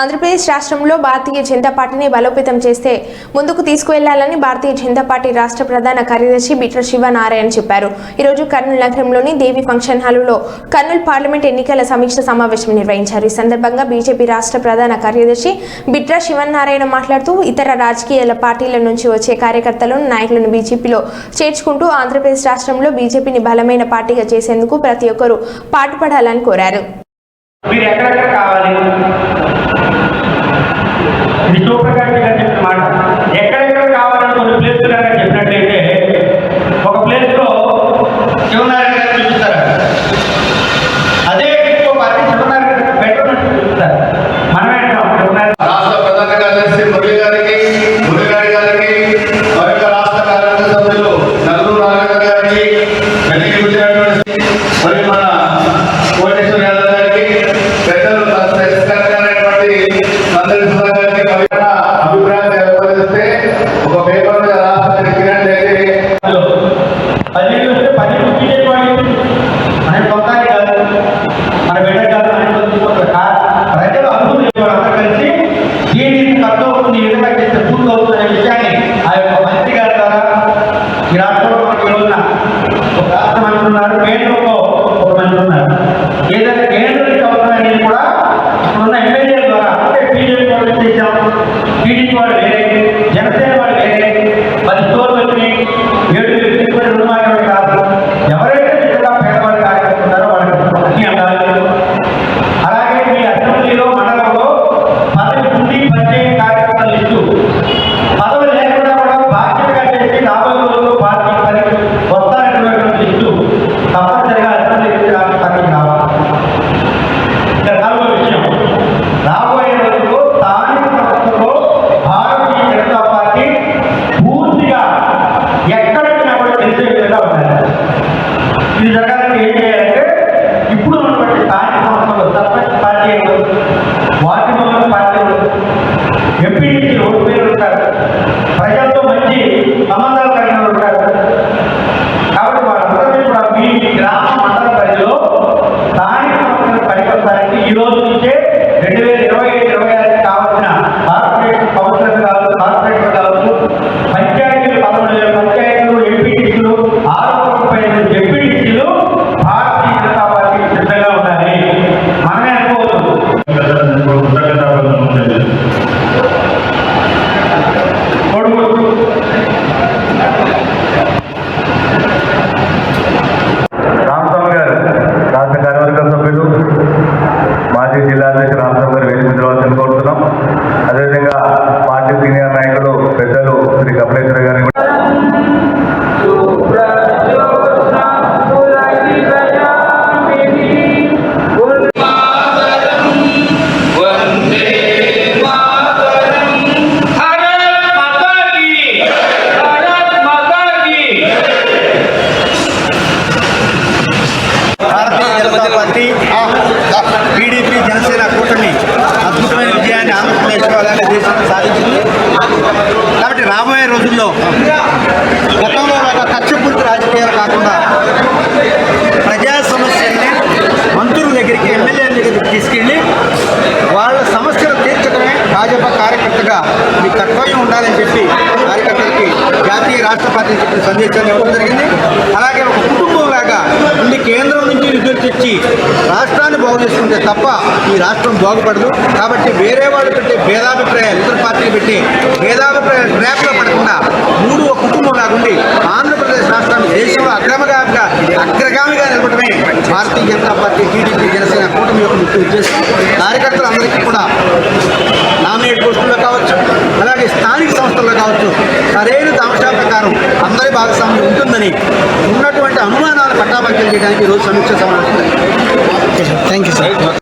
ఆంధ్రప్రదేశ్ రాష్ట్రంలో భారతీయ జనతా పార్టీని బలోపేతం చేస్తే ముందుకు తీసుకువెళ్ళాలని భారతీయ జనతా పార్టీ రాష్ట్ర ప్రధాన కార్యదర్శి బిట్ర శివనారాయణ చెప్పారు. ఈరోజు కర్నూలు నగరంలోని దేవి ఫంక్షన్ హాలులో కర్నూలు పార్లమెంట్ ఎన్నికల సమీక్ష సమావేశం నిర్వహించారు. ఈ సందర్భంగా బీజేపీ రాష్ట్ర ప్రధాన కార్యదర్శి బిట్ర శివనారాయణ మాట్లాడుతూ ఇతర రాజకీయాల పార్టీల నుంచి వచ్చే కార్యకర్తలను నాయకులను బీజేపీలో చేర్చుకుంటూ ఆంధ్రప్రదేశ్ రాష్ట్రంలో బీజేపీని బలమైన పార్టీగా చేసేందుకు ప్రతి ఒక్కరూ పాటుపడాలని కోరారు. మీరు ఎక్కడెక్కడ కావాలి? ఇది సూప్రకాష్ గారు చెప్పిన మాట. రాష్ట్ర కేంద్రంలో ఒక మంది ఉన్నారు ఏదైనా కేంద్రానికి అవసరమైన కూడా ఇప్పుడున్న ఎమ్మెల్యేల ద్వారా అంటే బీజేపీ వాళ్ళు చేశాం టీడీపీ వాళ్ళు వేరే జనసేన వాళ్ళు వేరే పది స్టోర్లు వచ్చినాయి ఏడు వేలు తీసుకొని రుణమాఫీ కాదు. ఎవరైతే నిజంగా పేదవాళ్ళు కార్యకర్తున్నారో వాళ్ళకి అన్ని అందాలి. అలాగే మీ అసెంబ్లీలో మండలంలో పదవి ఉండి పనిచేయ కార్యక్రమాలు ఇస్తూ పదవి లేకుండా కూడా బాధ్యతగా చేసి లాభం पीढ़ी हो Vamos, vamos. సాధించింది. కాబట్టి రాబోయే రోజుల్లో గతంలో ఒక కక్షపూర్తి రాజకీయాలు కాకుండా ప్రజా సమస్యల్ని మంత్రుల దగ్గరికి ఎమ్మెల్యేల దగ్గరికి తీసుకెళ్ళి వాళ్ళ సమస్యలు తీర్చడమే భాజపా కార్యకర్తగా మీ కర్తవ్యం ఉండాలని చెప్పి కార్యకర్తలకి జాతీయ రాష్ట్ర పార్టీ చెప్పిన సందేశాన్ని ఇవ్వడం జరిగింది. అలాగే ఒక కుటుంబం లాగా ఉండి కేంద్రం నుంచి రాష్ట్రాన్ని బాగు చేసుకుంటే తప్ప ఈ రాష్ట్రం బాగుపడదు. కాబట్టి వేరే వాళ్ళు పెట్టే భేదాభిప్రాయాలు ఇతర పార్టీలు పెట్టి భేదాభిప్రాయాలు ట్రాప్లో పడకుండా మూడు ఒక కుటుంబం లాగుండి ఆంధ్రప్రదేశ్ రాష్ట్రాన్ని దేశంలో అగ్రమగా అగ్రగామిగా నిలబడమే భారతీయ జనతా పార్టీ టీడీపీ జనసేన కూటమి యొక్క ముఖ్య ఉద్దేశం. కార్యకర్తలందరికీ కూడా నామినేట్ పోస్టుల్లో కావచ్చు అలాగే స్థానిక సంస్థల్లో కావచ్చు సరైన అంశాల ప్రకారం అందరి భాగస్వామ్యం ఉంటుందని ఉన్నటువంటి అనుమానాలు పట్టాపంచలు చేయడానికి ఈరోజు సమీక్ష సమావేశం థ్యాంక్ యూ సార్